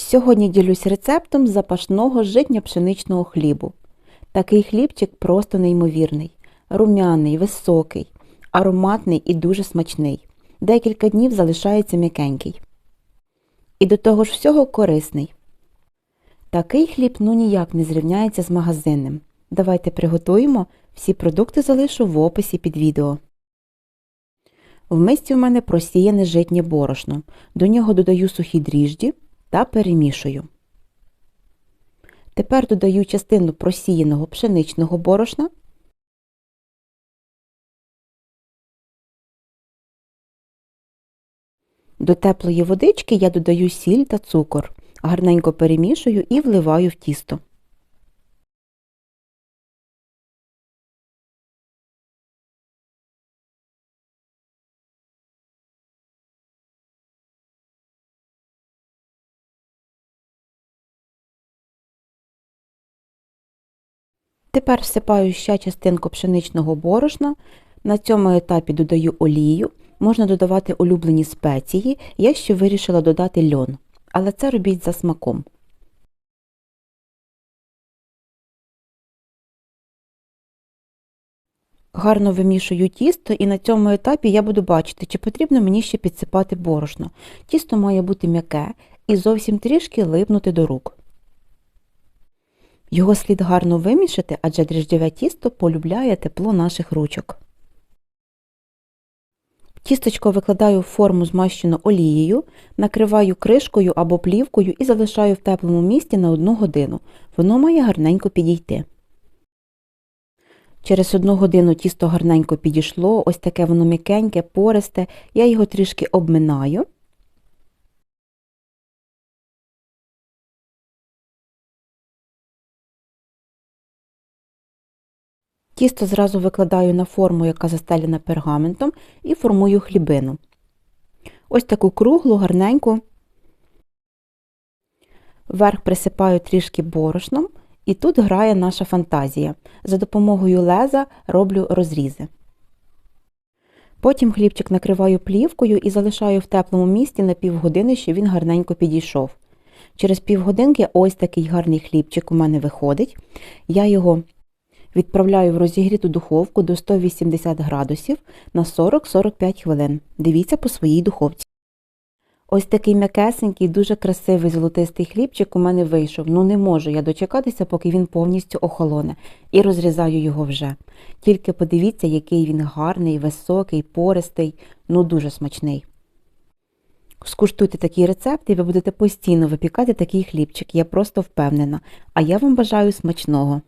Сьогодні ділюсь рецептом запашного житньо-пшеничного хлібу. Такий хлібчик просто неймовірний, рум'яний, високий, ароматний і дуже смачний. Декілька днів залишається м'якенький. І до того ж всього корисний. Такий хліб ну ніяк не зрівняється з магазинним. Давайте приготуємо, всі продукти залишу в описі під відео. В мисці у мене просіяне житнє борошно. До нього додаю сухі дріжджі та перемішую. Тепер додаю частину просіяного пшеничного борошна. До теплої водички я додаю сіль та цукор. Гарненько перемішую і вливаю в тісто. Тепер всипаю ще частинку пшеничного борошна. На цьому етапі додаю олію. Можна додавати улюблені спеції. Я ще вирішила додати льон, але це робіть за смаком. Гарно вимішую тісто і на цьому етапі я буду бачити, чи потрібно мені ще підсипати борошно. Тісто має бути м'яке і зовсім трішки липнути до рук. Його слід гарно вимішати, адже дріжджове тісто полюбляє тепло наших ручок. Тістечко викладаю в форму змащену олією, накриваю кришкою або плівкою і залишаю в теплому місці на 1 годину. Воно має гарненько підійти. Через одну годину тісто гарненько підійшло, ось таке воно м'якеньке, пористе, я його трішки обминаю. Тісто зразу викладаю на форму, яка застелена пергаментом, і формую хлібину. Ось таку круглу, гарненьку. Вверх присипаю трішки борошном, і тут грає наша фантазія. За допомогою леза роблю розрізи. Потім хлібчик накриваю плівкою і залишаю в теплому місці на півгодини, щоб він гарненько підійшов. Через півгодинки ось такий гарний хлібчик у мене виходить. Я його Відправляю в розігріту духовку до 180 градусів на 40-45 хвилин. Дивіться по своїй духовці. Ось такий м'якесенький, дуже красивий золотистий хлібчик у мене вийшов. Ну не можу я дочекатися, поки він повністю охолоне. І розрізаю його вже. Тільки подивіться, який він гарний, високий, пористий, ну дуже смачний. Скуштуйте такий рецепт і ви будете постійно випікати такий хлібчик. Я просто впевнена. А я вам бажаю смачного.